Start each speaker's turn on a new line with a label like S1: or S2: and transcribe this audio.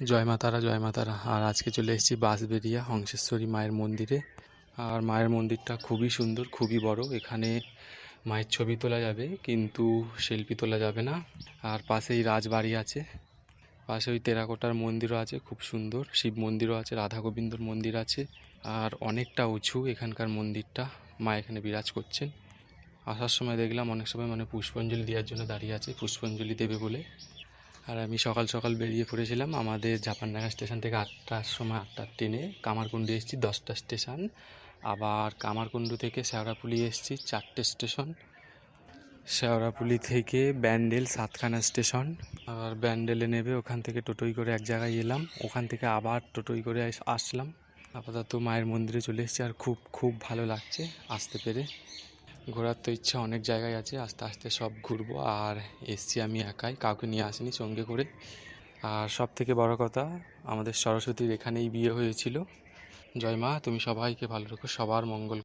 S1: জয় মাতারা জয় মা তারা। আর আজকে চলে এসেছি বাঁশবেরিয়া হংসেশ্বরী মায়ের মন্দিরে। আর মায়ের মন্দিরটা খুবই সুন্দর, খুবই বড়। এখানে মায়ের ছবি তোলা যাবে, কিন্তু সেলফি তোলা যাবে না। আর পাশেই রাজবাড়ি আছে। পাশে ওই টেরাকোটার মন্দিরও আছে, খুব সুন্দর। শিব মন্দিরও আছে, রাধা গোবিন্দর মন্দির আছে। আর অনেকটা উঁচু এখানকার মন্দিরটা মা এখানে বিরাজ করছেন। আসার সময় দেখলাম অনেক সময় মানে পুষ্পাঞ্জলি দেওয়ার জন্য দাঁড়িয়ে আছে, পুষ্পাঞ্জলি দেবে বলে। আর আমি সকাল সকাল বেরিয়ে পড়েছিলাম আমাদের জাপানডাঙ্গা স্টেশন থেকে আটটার সময়, আটটার ট্রেনে। কামারকুণ্ডু এসেছি, দশটা স্টেশন। আবার কামারকুণ্ডু থেকে শেওড়াপুলি এসেছি, চারটে স্টেশন। শেওড়াপুলি থেকে ব্যান্ডেল সাতখানা স্টেশন। আর ব্যান্ডেলে নেবে ওখান থেকে টোটোই করে এক জায়গায় এলাম। ওখান থেকে আবার টোটোই করে আসলাম। আপাতত মায়ের মন্দিরে চলে এসেছি আর খুব খুব ভালো লাগছে আসতে পেরে। ঘোরার তো ইচ্ছা অনেক জায়গায় আছে, আস্তে আস্তে সব ঘুরবো। আর এসছি আমি একাই, কাউকে নিয়ে আসিনি সঙ্গে করে। আর সব থেকে বড় কথা, আমাদের সরস্বতীর এখানেই বিয়ে হয়েছিল। জয়মা তুমি সবাইকে ভালো রেখো, সবার মঙ্গল।